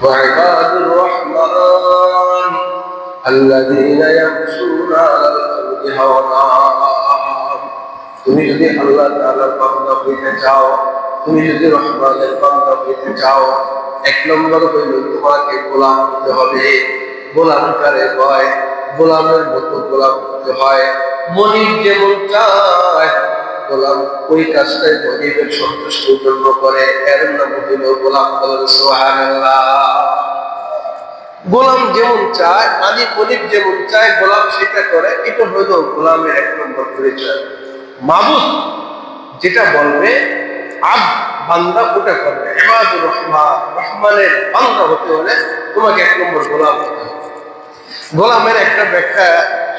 وعباد الرحمن الذين يمشون على الأرض هونا তুমি যদি আল্লাহ তাআলার বান্দা হইতে চাও তুমি যদি রহমানের বান্দা হইতে চাও এক নম্বর হইল তোমাকে গোলাম হতে হবে গোলাম কারে হয় গোলামের মতো গোলাম হতে হয় মনির যেমন চায় গোলাম, ওই কাজটাই সন্তুষ্টির জন্য করে। এর নাম বলেন গোলাম যেমন চায়, মালিক যেমন চায়, গোলাম সেটা করে, এটা হইল গোলামের এক নম্বর পরিচয়। মাবুদ যেটা বলবে, আব বান্দা ওটা করবে। রহমানের বান্দা হতে হলে তোমাকে এক নম্বর গোলাম হতে হবে। গোলামের একটা ব্যাখ্যা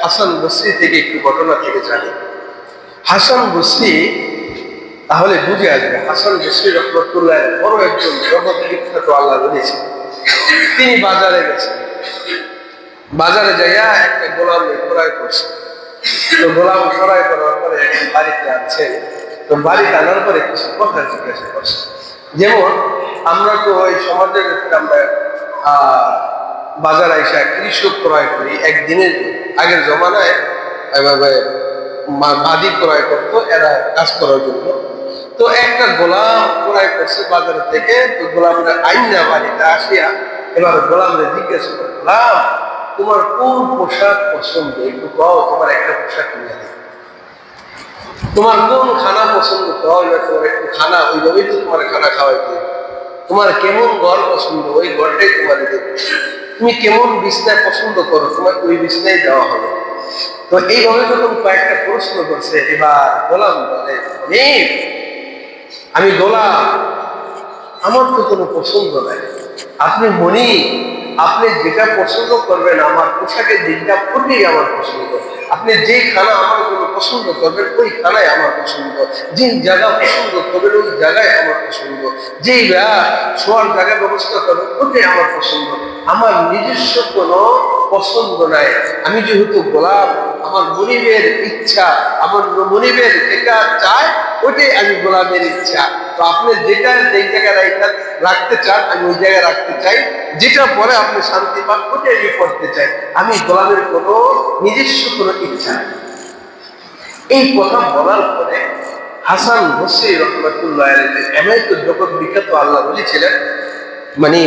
হাসান বসরি থেকে একটু ঘটনা থেকে জানি। হাসান বসরি তাহলে বুঝে আসবে, হাসান বসরি রহমতুল্লাহ বড় একজন জগৎ বিখ্যাত আল্লাহ রয়েছে তিনি বাজারে গেছেন। বাজারে যাইয়া একটা গোলাম ক্রয় করছে। তো গোলাম ক্রয় করার পরে বাড়িতে আনছেন তো বাড়িতে আনার পরে কিছু কথা জিজ্ঞাসা করছে। যেমন, আমরা তো ওই সমাজের ভিতরে আমরা বাজার আইসা কৃষক ক্রয় করি, একদিনের আগের জমানায় বাদি ক্রয় করতো, এরা কাজ করার জন্য। তো একটা গোলাম ক্রয় করছে বাজার থেকে, তো গোলামরা আইনা বাড়িতে আসিয়া এবার গোলামরা জিজ্ঞাসা করে গোলাম, তোমার কোন পোশাক পছন্দ? একটু কও, তোমার একটা পোশাক কিনে দিই। তোমার কোন খানা পছন্দ? কও, এবার তোমার একটু খানা, ওইভাবেই তো তোমার খানা খাওয়াইতে তোমার কেমন ঘর পছন্দ? ওই ঘরটাই তোমার দেবে তুমি কেমন বিছনায় পছন্দ করো? তোমার ওই বিছনায় দেওয়া হবে। তো এইভাবে যখন কয়েকটা প্রশ্ন করছে, এবার গোলাম বলে আমি গোলাম, আমার তো কোনো পছন্দ নাই। আপনি মনি আপনি যেটা পছন্দ করবেন, আমার পোশাকের দিনটা পড়লেই আমার পছন্দ আপনি যে খানা আমার জন্য পছন্দ করবেন, ওই খানাই আমার পছন্দ। যে জায়গা পছন্দ করবেন, ওই জায়গায় আমার পছন্দ। যেই শোয়ার জায়গা ব্যবস্থা করবেন, ওটাই আমার পছন্দ। আমার নিজস্ব কোনো পছন্দ নাই। আমি যেহেতু গোলাপ, আমার মনিবের ইচ্ছা, আমার মনিবের যেটা চায়, ওটাই আমি গোলাপের ইচ্ছা। তো আপনি যেটা যেই জায়গায় রাখতে চান, আমি ওই জায়গায় রাখতে চাই। যেটা পরে আপনি শান্তি পান ওটাই আমি করতে চাই। আমি গোলামের কোনো নিজস্ব কোনো ইচ্ছা এই কথা বলার পরে হাসান হোসেন রহমতুল্লাহ তো জগৎ বিখ্যাত আল্লাহ বলেছিলেন মানে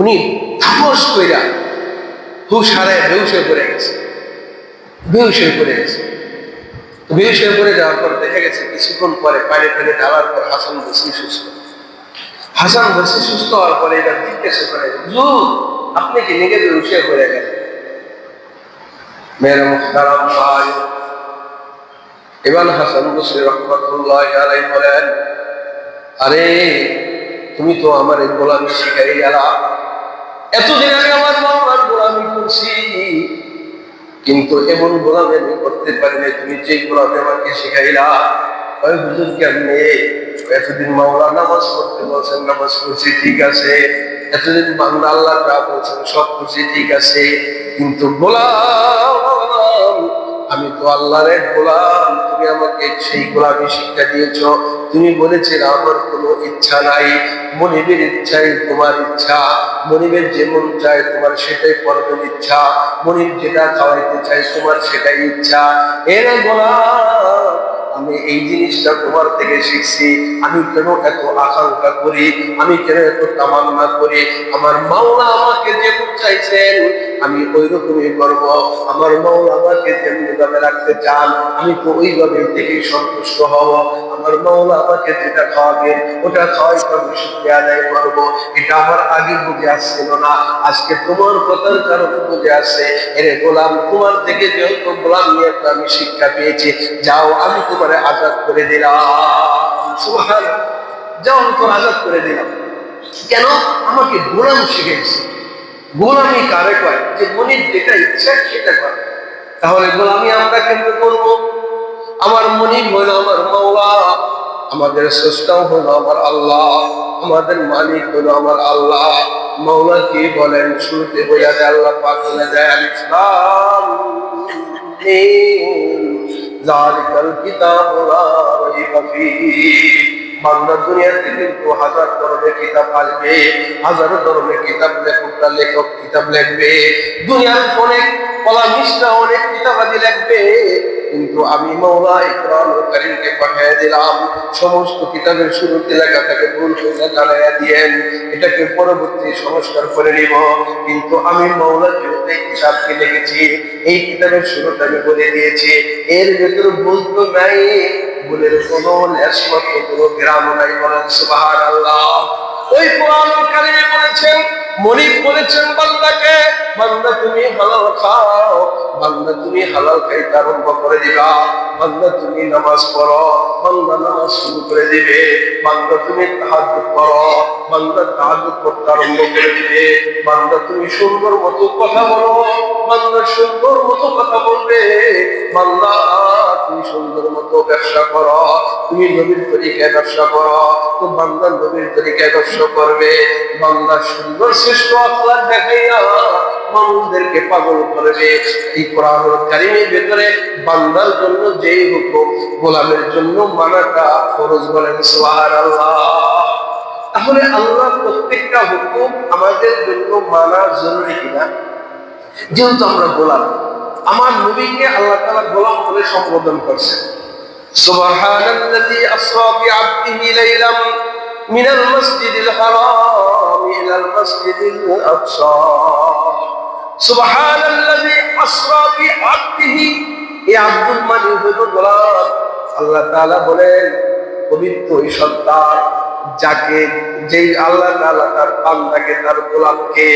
উনি ধাপস কইরা হুশ হারায় বেউস হয়ে পড়ে গেছে। বেউস পড়ে গেছে। বেউস পড়ে যাওয়ার পর দেখা গেছে, কিছুক্ষণ পরে পানি ফেলে ঢালার পর হাসান বসি সুস্থ। হাসান বসি সুস্থ হওয়ার পরে এবার জিজ্ঞাসা করে হুজুর, আপনি কি নিজে বেউস হয়ে পড়ে গেলেন? মেয়ের মুখতারাম ভাই। ইমাম হাসান বসরি রহমতুল্লাহ আলাই বলেন, আরে, তুমি তো আমার এই গোলামি শিখাই গেলা। এতদিন আগে আমার মামলার গোলামি করছি, কিন্তু এমন গোলামি আমি করতে পারি না তুমি যে গোলামি আমাকে শিখাইলা ওই হুজুর কেমনে? এতদিন মাওলা নামাজ পড়তে বলছেন, নামাজ পড়ছি, ঠিক আছে। এতদিন বাংলা আল্লাহ যা বলছেন, সব করছি ঠিক আছে। কিন্তু গোলাম, আমি তো আল্লাহর এক গোলাম, তুমি আমাকে সেই গোলামি শিক্ষা দিয়েছ। তুমি বলেছিলে, আমার কোনো ইচ্ছা নাই। মনিবের ইচ্ছাই তোমার ইচ্ছা। মনিবের যেমন চায়, তোমার সেটাই করবেন ইচ্ছা। মনিব যেটা খাওয়াইতে চায়, তোমার সেটাই ইচ্ছা। এর গোলাম আমি এই জিনিসটা তোমার থেকে শিখছি। আমি কেন এত আকাঙ্ক্ষা করি? আমি কেন এত তামান্না করি? আমার মাওলা আমাকে যেমন চাইছেন, আমি ওই রকমই করব। আমার মাওলা আমাকে যেমনি ভাবে রাখতে চান, আমি তো ওইভাবে থেকে সন্তুষ্ট হব। আমার মাওলা আমাকে যেটা খাওয়াবে ওটা খাওয়াই আমি শুক্রিয়া আদায় করব। এটা আমার আগে বুঝে আসছিল না। আজকে তোমার কথার কারণে বুঝে আসছে এরে গোলাম, তোমার থেকে যেহেতু গোলাম নিয়ে আমি শিক্ষা পেয়েছি, যাও, আমি তোমারে আজাদ করে দিলাম। আমি তোমার আজাদ করে দিলাম। কেন? আমাকে গোলাম শিখেছে গোলামি কারে কয়? যে মনির যেটা ইচ্ছা সেটা করে। তাহলে গোলামি আমরা কেমনে করব? আমার মনির হইল আমার মাওলা, আমাদের স্রষ্টাও হইল আমার আল্লাহ, আমাদের মালিক হইল আমার আল্লাহ। মাওলা কি বলেন? শুরুতে বইয়া আল্লাহ পাক বলে দেয় ইসলাম ذلك الكتاب لا ريب فيه বাংলা দুনিয়াতে কিন্তু হাজার ধরনের কিতাব আসবে, হাজারো ধরনের কিতাব লেখকরা, লেখক কিতাব লিখবে। দুনিয়ার অনেক কলামিস্টরা অনেক কিতাবাদি লিখবে। কিন্তু আমি মৌলা ইকরাম করিমকে পাঠিয়ে দিলাম, সমস্ত কিতাবের শুরুতে লেখা থাকে, ভুল হয়ে জানাইয়া দিয়েন, এটাকে পরবর্তী সংস্কার করে নিব। কিন্তু আমি মৌলা এই কিতাবকে লিখেছি, এই কিতাবের শুরুটা আমি বলে দিয়েছি, এর ভেতরে ভুল তো নাই। ভুলের কোনো লেশমাত্র কোনো গ্রাম নাই বলেন সুবাহান ওই কোরআন কারিমে বলেছেন, মনিব বলেছেন, বান্দাকে, বান্দা তুমি হালাল খাও, বান্দা তুমি হালাল খাইতে আরম্ভ করে দিবা। বান্দা তুমি নামাজ পড়ো, বান্দা নামাজ শুরু করে দিবে। বান্দা তুমি তাহাজ্জুদ করো বান্দা তাহাজ্জুদ করতে আরম্ভ করে দিবে। বান্দা তুমি সুন্দর মতো কথা বলো, বান্দা সুন্দর মতো কথা বলবে। বান্দা তুমি সুন্দর মতো ব্যবসা করো, তুমি নবীর তরিকায় ব্যবসা করো, তো বান্দা নবীর তরিকায় ব্যবসা করবে। বান্দা সুন্দর, শ্রেষ্ঠ আখলাক দেখাইয়া মানুষদেরকে পাগল করবে। এই কোরআন কারিমের ভেতরে বান্দার জন্য যেই হুকুম, গোলামের জন্য মানাটা ফরজ বলেন সোহার আল্লাহ তাহলে আল্লাহ প্রত্যেকটা হুকুম আমাদের জন্য মানা জরুরি কিনা? যেহেতু আমরা গোলাম আমার নবীকে আল্লাহ তালা গোলাম বলে সম্বোধন করছে। সুবহানাল্লাযী আসরা বিআবদিহি লাইলাম মিনাল মাসজিদিল হারাম ইলাল মাসজিদিল আকসা। সুবহানাল্লাযী আসরা বিআবদিহি এই আব্দুল মালিক হলো গোলাম। আল্লাহ তাআলা বলেন, পবিত্র সত্তা যাকে যেই আল্লাহ তাআলা তার বান্দাকে, তার গোলামকে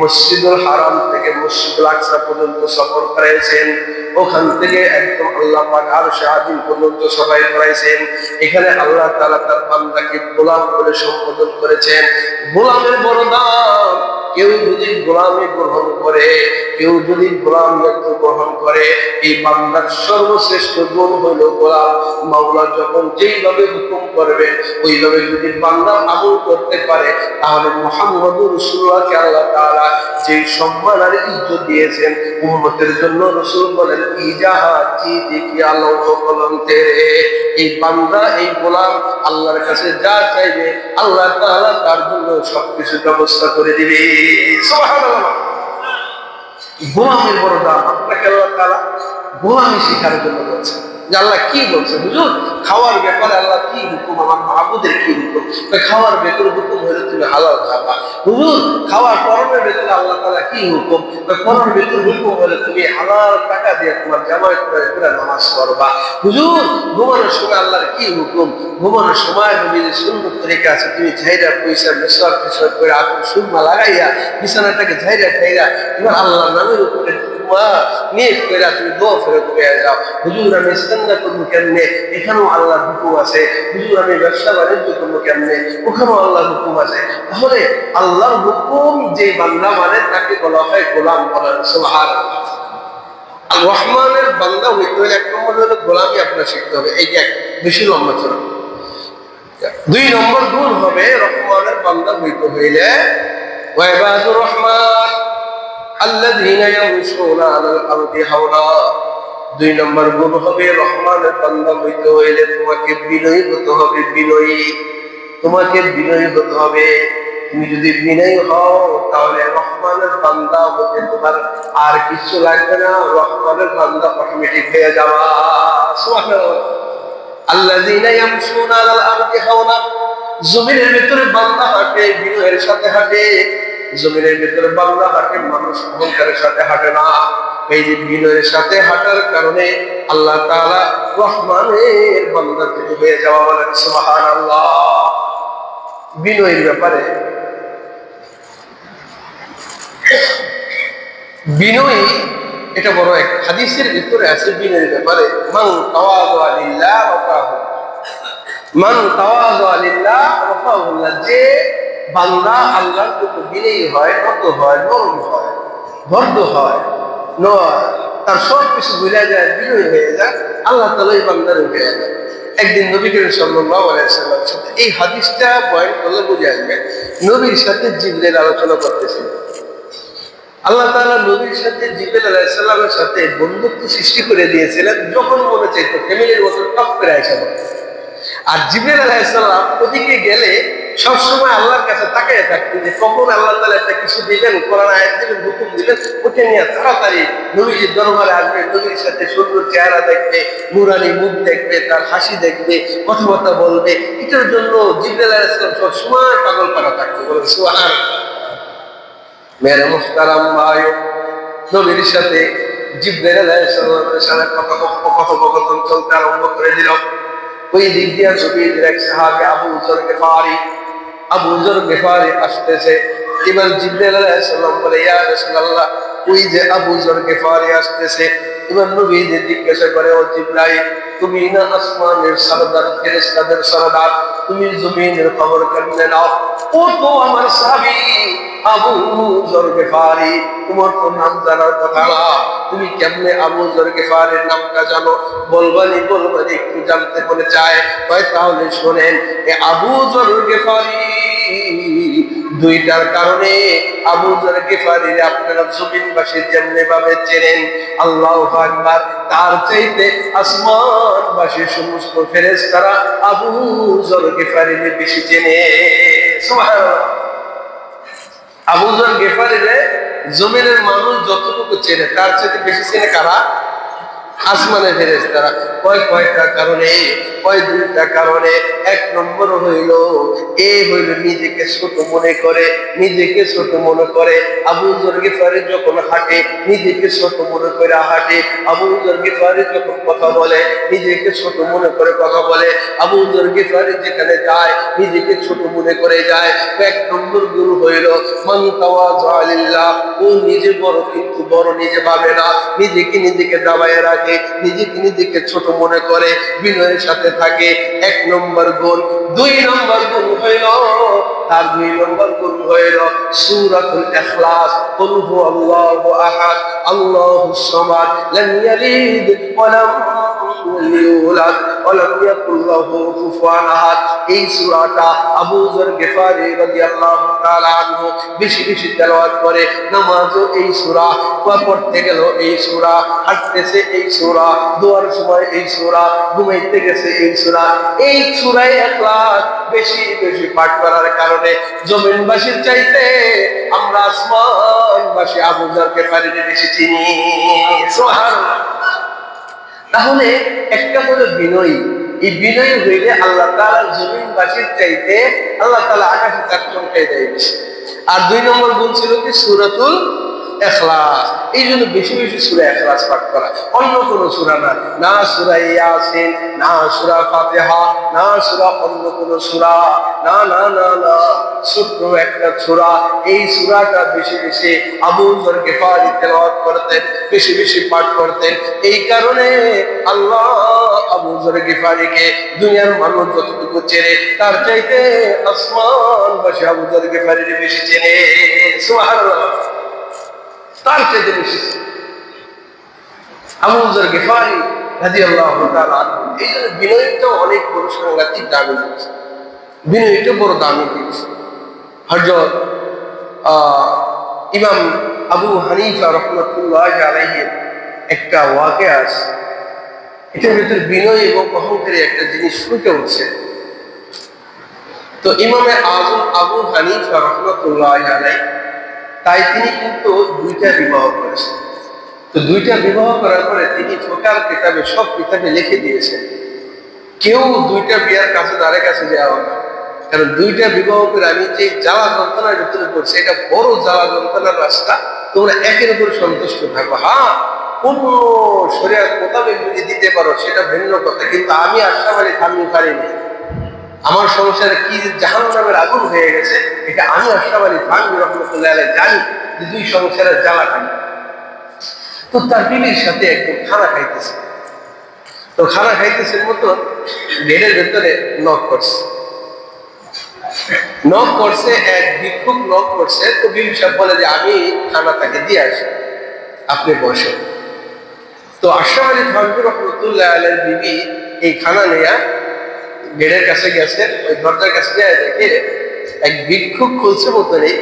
মসজিদুল হারাম থেকে মসজিদুল আকসা পর্যন্ত সফর করাইছেন, ওখান থেকে একদম আল্লাহ পাক আর শাহাদিন পর্যন্ত সবাই করাইছেন। এখানে আল্লাহ তালা তার বান্দাকে গোলাম বলে সম্বোধন করেছেন। গোলামের বড় দাম কেউ যদি গোলামি গ্রহণ করে, কেউ যদি গোলাম গ্রহণ করে, এই বান্দার সর্বশ্রেষ্ঠ গুণ হইল গোলাম। মাওলা যখন যেইভাবে হুকুম করবে, ওইভাবে যদি বান্দা আমল করতে পারে, তাহলে মোহাম্মদ রসুল্লাহকে আল্লাহ তাআলা যেই সম্মান আর ইজ্জত দিয়েছেন, উম্মতের জন্য রসুল বলেন, ইজাহা চি দেখি আলো কলম তেরে? এই বান্দা, এই গোলাম আল্লাহর কাছে যা চাইবে, আল্লাহ তাআলা তার জন্য সবকিছু ব্যবস্থা করে দিবে। গোলামের বড় দাম, আপনাকে আল্লাহ তাআলা গোলামি শিখার জন্য বলছে আল্লাহ কি বলছে, হুজুর? খাওয়ার ব্যাপারে আল্লাহ কি হুকুম? আমার মাহবুদের কি হুকুম? খাওয়ার ভেতরে হুকুম হলে তুমি হালাল খাবা। হুজুর, খাওয়ার করণের ভেতরে আল্লাহ তালা কি হুকুম? করণের ভেতরে হুকুম হলে তুমি হালাল টাকা দিয়ে তোমার জামাই করে করে নামাজ করবা হুজুর, ঘুমানোর সময় আল্লাহর কি হুকুম? ঘুমানোর সময় তুমি যে সুন্দর তরিকা আছে, তুমি ঝাইরা পয়সা, মেসওয়াক টেসওয়াক করে আগুন, সুরমা লাগাইয়া, বিছানাটাকে ঝাইরা ঝাইরা এবার আল্লাহর নামের উপরে নিয়ে তুমি দোয়া ফেরত হয়ে যাও। হুজুর, আমি ইস্তেন্দা করব কেমনে? এখানেও আল্লাহ হুকুম আছে দুজনে ব্যবসা বাণিজ্য করব কেমনে? ওখানেও আল্লাহ হুকুম আছে। তাহলে আল্লাহ হুকুম যে বান্দা মানে তাকে বলা হয় গোলাম বলার সোহার আর রহমানের বান্দা হইতে হলে এক নম্বর হলো গোলামি আপনার শিখতে হবে। এই এক বেশি লম্বা ছিল দুই নম্বর দূর হবে রহমানের বান্দা হইতে হইলে ওয়াইবাদুর রহমান আল্লাযীনা ইয়ামশুনা আলাল আরদি হাওলা। দুই নম্বর গুণ হবে রহমানের বান্দা হইতে হইলে তোমাকে বিনয়ী হতে হবে, বিনয়ী। তোমাকে বিনয়ী হতে হবে। তুমি যদি বিনয়ী হও, তাহলে রহমানের বান্দা হতে তোমার আর কিছু লাগবে না। রহমানের বান্দা অটোমেটিক হয়ে যাওয়া। আল্লাযীনা ইয়ামশুনা আলাল আরদি হাওনা জমিনের ভিতরে বান্দা হাঁটে, বিনয়ের সাথে হাঁটে। জমিনের ভিতরে বাংলা হাঁটে, মানুষ অহংকারের সাথে হাঁটে না। এই যে বিনয়ের সাথে হাঁটার কারণে আল্লাহ তালা রহমানের বান্দা তিনি হয়ে যাওয়া বলেন সুবহান আল্লাহ বিনয়ের ব্যাপারে বিনয়ী এটা বড় এক হাদিসের ভিতরে আছে বিনয়ের ব্যাপারে, মান তাওয়াযু লিল্লাহ রাফাহু মান যে বান্দা আল্লাহর প্রতি বিনয়ী হয় নত হয়, নরম হয় ভদ্র হয়। তার সব কিছু ভুলে যায়, বিনয়ী হয়ে যায়, আল্লাহ তালা এই বান্দার উঠে যায় একদিন নবী করিম সাল্লাম সাথে, এই হাদিসটা বয়ান করলে বুঝে আসবে, নবীর সাথে জিবলের আলোচনা করতেছে। আল্লাহ তালা নবীর সাথে জিবরাইল আলাইহিস সালামের সাথে বন্ধুত্ব সৃষ্টি করে দিয়েছিলেন, যখন মনে চাইতো ফ্যামিলির মতো টপ করে আসা আর জিবেল আলাহিসাল্লাম ওদিকে গেলে সবসময় আল্লাহর কাছে তাকিয়ে থাকতেন যে কখন আল্লাহ তাআলা একটা কিছু দিলেন কোরআন আয়াত দিলেন হুকুম দিলেন ওটা নিয়ে তাড়াতাড়ি নবীজির দরবারে আসবে, নবীর সাথে সুন্দর চেহারা দেখবে, নুরানি মুখ দেখবে, তার হাসি দেখবে, কথাবার্তা বলবে। এটার জন্য জিবরিল আলাইহিসসালাম সবসময় পাগল করা থাকতো, বলে সুবহান মেরে মুহতারাম ভাই, নবীর সাথে জিব্রাইল আলাইহিস সালামের সাথে কথোপকথন চলতে আরম্ভ করে দিল। ওই দিক দিয়ে নবীর এক সাহাবী আবু জর গেফারি আবু জর গেফারি আসতেছে। এবার জিব্রাইল বলে, ইয়া ওই যে আবু জর গেফারি আসতেছে। এবার নবী যে জিজ্ঞাসা করে, ও জিব্রাইল, তুমি না আসমানের সরদার, ফেরেশতাদের সরদার? তুমি জমিনের খবর কেমনে নাও? ও তো আমার সাহাবী। আবু জর গেফারি তোমার তো নাম জানার কথা। না। তুমি কেমনে আবু জর গেফারির নামটা জানো? বলবানি বলবানি একটু জানতে বলে চায়। হয় তাহলে শোনেন এ আবু জর গেফারি দুইটার কারণে আবু জর গেফারির আপনারা জমিনবাসী যেমনি ভাবে চেনেন আল্লাহ আকবার। তার চাইতে আসমানবাসী সমস্ত ফেরেশতারা আবু জর গেফারির বেশি চেনে। সুবহানাল্লাহ। আবুজর গেফারিরে জমিনের মানুষ যতটুকু চেনে তার চেয়ে বেশি চেনে কারা? আসমানে ফেরেস তারা কয় কয়টা কারণে, কয় দুইটা কারণে, এক নম্বর হইল, এ হইল নিজেকে ছোট মনে করে, নিজেকে ছোট মনে করে। আবু জর্গিফারি যখন হাঁটে, নিজেকে ছোট মনে করে হাঁটে। আবু জর্গিফারি যখন কথা বলে, নিজেকে ছোট মনে করে কথা বলে। আবু জর্গিফারি যেখানে যায়, নিজেকে ছোট মনে করে যায়। এক নম্বর গুরু হইল, মান তাওয়াজা ও নিজে বড় কিন্তু বড় নিজে ভাবে না। নিজেকে নিজেকে দাবায় রাখে, নিজেকে নিজেকে ছোট মনে করে বিনয়ের সাথে থাকে। এক নম্বর গুণ, দুই নম্বর গুণ হইল, তার দুই নম্বর গুণ হইল সুরাতুল ইখলাস। কুল হুয়াল্লাহু আহাদ আল্লাহুস সামাদ, লাম ইয়ালিদ ওয়া লাম ইউলাদ। ওয়া লাম ইয়াকুল লাহু কুফুয়ান আহাদ। এই সূরাটা আবু যর গিফারি রাদিয়াল্লাহু তাআলা আনহু বেশি বেশি তেলাওয়াত করে। নামাজও এই সূরা পড়তে গেল এই সূরা, হাঁটতেছে এই সূরা, দোয়ার সময় এই সূরা, ঘুমাইতে গেছে এই সূরা। এই সূরায় ইখলাস বেশি বেশি পাঠ করার কারণে জমিনবাসীর চাইতে আমরা আসমানবাসী আবু যর গিফারিকে বেশি চিনি। সুবহানাল্লাহ। তাহলে একটা হলো বিনয়ী। এই বিনয়ী হইলে আল্লাহ তালা জমিনবাসীর চাইতে আল্লাহ তালা আকাশে চার চমকাই দেয় আর দুই নম্বর গুণ ছিল কি? সুরাতুল এখলাস। এই জন্য বেশি বেশি সুরা এখলাস পাঠ করা। অন্য কোন সুরা না। না সুরা ইয়াসিন, না সুরা ফাতেহা, না সুরা অন্য কোন সুরা। না না না না, ছোট্ট একটা সুরা। এই সুরাটা বেশি বেশি আবু জর গেফারি তেলাওয়াত করতেন, বেশি বেশি পাঠ করতেন। এই কারণে আল্লাহ আবু জর গেফারিকে দুনিয়ার মানুষ যতটুকু চেনে, তার চাইতে আসমান বাসী আবু জর গেফারির বেশি চেনে। তার চাইতে বেশি। আবু জর গেফারি রাদিয়াল্লাহু তাআলা এই জন্য বিনয়টা অনেক বড় সাংঘাতিক দামি জিনিস। বিনয়টা বড় দামি জিনিস। হজরত ইমাম আবু হানিফা রহমতুল্লাহ একটা ওয়াকে আছে। এটার ভিতরে বিনয় এবং অহংকারী একটা জিনিস ফুটে উঠছে। তো ইমামে আজম আবু হানিফা রহমতুল্লাহ আলাই তাই তিনি কিন্তু দুইটা বিবাহ করেছেন। তো দুইটা বিবাহ করার পরে তিনি ফোকার কিতাবে সব কিতাবে লিখে দিয়েছেন। কেউ দুইটা বিয়ার কাছে দ্বারের কাছে যাওয়া না। কারণ দুইটা বিবাহ করে আমি যে জ্বালা যন্ত্রণার ভিতরে পড়ছি, এটা বড় জ্বালা যন্ত্রণার রাস্তা। তোমরা একের উপর সন্তুষ্ট থাকো। হ্যাঁ কোন শরীর মোতাবেক যদি দিতে পারো, সেটা ভিন্ন কথা। কিন্তু আমি আশা পারি থামতে পারিনি আমার সংসারে কি জাহান নামের আগুন হয়ে গেছে, এটা আমি আশা পারি থামবি রহমতুল্লাহ জানি যে দুই সংসারের জ্বালা খাই তো তার বিবির সাথে একদিন খানা খাইতেছে। তো খানা খাইতেছে মতো গেটের ভেতরে নক করছে নক করছে এক ভিক্ষুক নক করছে তো বিবি সাহেব বলে যে, আমি খানা তাকে দিয়ে আসি, আপনি বসে তো আশরাফ আলী রহমতুল্লাহ আলের বিবি এই খানা নেয়া গেটের কাছে গেছে, ওই দরজার কাছে যায় দেখে এক ভিক্ষুক খুলছে মতনই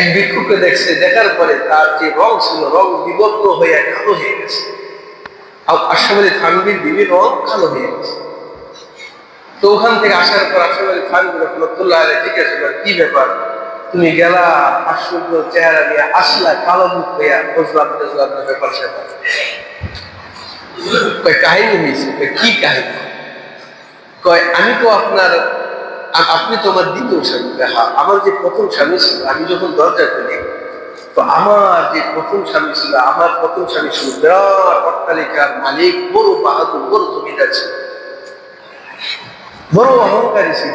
এক ভিক্ষুককে দেখছে, দেখার পরে তার যে রং ছিল, রং বিবর্ণ হয়ে কালো হয়ে গেছে। আলী থানবির বিবির রং কালো হয়ে গেছে। তো ওখান থেকে আসার পর আসলে খান রহমতুল্লাহ আলী জিজ্ঞাসা করে কি ব্যাপার? তুমি গেলা, আশ্চর্য চেহারা নিয়ে আসলা, কালো মুখ হইয়া বুঝলাম বুঝলাম ব্যাপার সেটা কাহিনী হয়েছে কি কাহিনী? কয় আমি তো আপনার আপনি তো আমার দ্বিতীয় স্বামী। কয়, হ্যাঁ আমার যে প্রথম স্বামী ছিল আমি যখন দরজা খুলি তো আমার যে প্রথম স্বামী ছিল আমার প্রথম স্বামী ছিল বিরাট অট্টালিকার মালিক বড় বাহাদুর বড় জমিদার ছিল। বড় অহংকারী ছিল।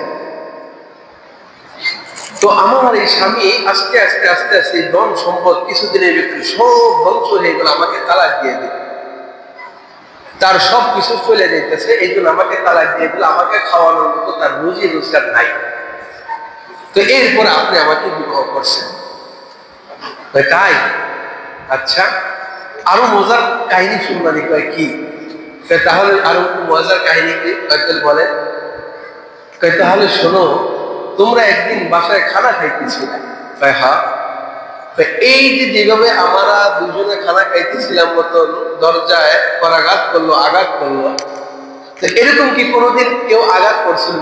তো আমার এই স্বামী আস্তে আস্তে আস্তে আস্তে ধন সম্পদ কিছুদিনের ভিতরে সব ধ্বংস হয়ে গেল আমাকে তালাক দিয়ে দিল। তার সব কিছু চলে যেতেছে এই জন্য আমাকে তালাক দিয়ে দিল, আমাকে খাওয়ানোর মতো তার রুজি রোজগার নাই। তো এরপরে আপনি আমাকে বিবাহ করছেন। তাই আচ্ছা আরও মজার কাহিনী শুনবানি কয় কি? তাহলে আরও মজার কাহিনী কি? কয়েকজন বলেন তাহলে শোনো, তোমরা একদিন বাসায় খানা খাইতেছিলে। হ্যাঁ এই যে যেভাবে আমরা দুজনে খানা খাইতেছিলাম মতন দরজায় করাঘাত করল আঘাত করল এরকম কি কোনোদিন কেউ আঘাত করছিল?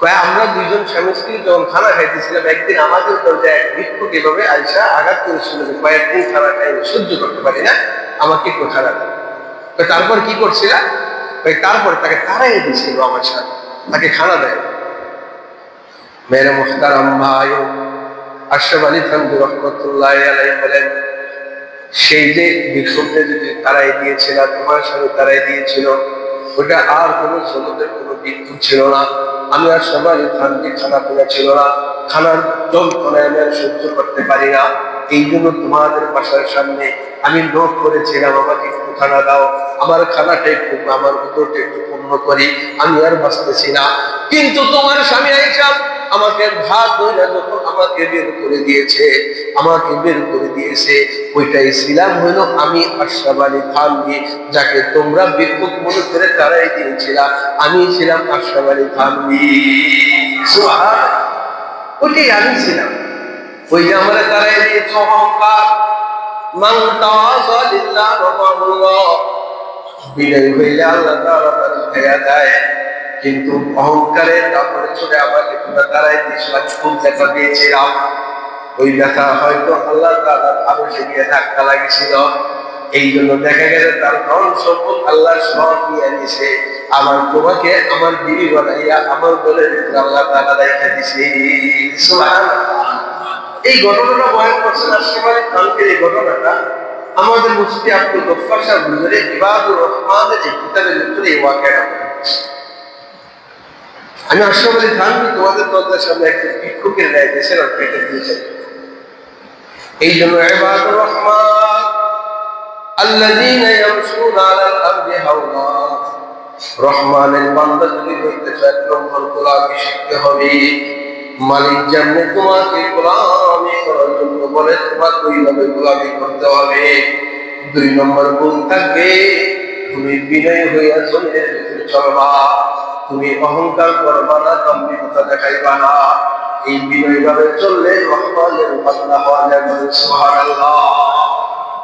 কয়, আমরা দুইজন স্বামী স্ত্রী যখন খানা খাইতেছিলাম একদিন আমাদের দরজায় এক ভিক্ষুক এভাবে আইসা আঘাত করেছিল যে কয়েকদিন খানা খাই সহ্য করতে পারি না আমাকে খানা দাও তারপর কি করছিল? কয়, তারপর তাকে তারাই দিয়েছিল আমার সাথে তাকে খানা দেয়। মেরে মুখতারাম ভাই আশরাফ আলী থানবি রহমতুল্লাহ আলাই বলেন, সেই যে ভিক্ষুকদের যদি তারাই দিয়েছিল তোমার স্বামী তারাই দিয়েছিল, ওটা আর কোনো জনদের কোনো ভিক্ষুক ছিল না। আমি আর সবাই থানবি খানা পিনা ছিল না। খানার যন্ত্রণায় আমি আর সহ্য করতে পারি না। এই জন্য তোমাদের বাসার সামনে আমি নোট করেছিলাম, আমাকে একটু খানা দাও। আমার খানাটা একটু, আমার উত্তরটা একটু পূর্ণ করি। আমি আর বাঁচতেছি না। কিন্তু তোমার স্বামী আইসাম আমাকে ভাত যখন আমাকে বের করে দিয়েছে, আমাকে বের করে দিয়েছে। ওইটাই ছিলাম হইল আমি আশরাফ আলী থানবি যাকে তোমরা বিক্ষোভ মনে করে তারাই দিয়েছিলাম আমি ছিলাম আশরাফ আলী থানবি ওইটাই আমি ছিলাম। ওই যে আমরা তারাই দিয়েছে অহংকার। মান বিনয় হইলে আল্লাহ তাআলা তার দেয় কিন্তু অহংকারে তারপরে চলে আমাকে তোমরা তারাই দিয়েছিলাম খুব দেখা দিয়েছিলাম ওই ব্যথা হয়তো আল্লাহ তাআলা আরও সেদিকে ধাক্কা লাগিয়েছিল। এই জন্য দেখা গেল তার ধন সম্পদ আল্লাহ সব নিয়ে নিছে আমার তোমাকে আমার বিবি বানাইয়া, আমার বলে আল্লাহ তাআলা রেখে দিছে এই ঘটনাটা বয়ান করছেন আশরাফ খানকে এই ঘটনাটা। আমাদের মুফতি আব্দুল গফফার সাহেব হুজুরে ইবাদুর রহমানের এই কিতাবের ভিতরে এই ওয়াকিয়াটা আমি আশরাফ আলী তোমাদের দরজার সামনে একটা ভিক্ষুকের ন্যায় দেশের পেটে দিয়েছেন এই জন্য আল্লাযীনা ইয়ামশুনা আলাল আরদি হাওলা। রহমানের বান্দা যদি হইতে চায় নম্বর গোলামি শিখতে হবে। মালিক যেমনি তোমাকে গোলামি করার জন্য বলে তোমাকে ওইভাবে গোলামি করতে হবে। দুই নম্বর গুণ থাকবে, তুমি বিনয় হইয়া ভিতরে চলবা তুমি অহংকার করবা না গম্ভীরতা দেখাইবা না। এই বিনয় ভাবে চললে রহমানের উপাসনা হওয়া যাবে সুবহানাল্লাহ।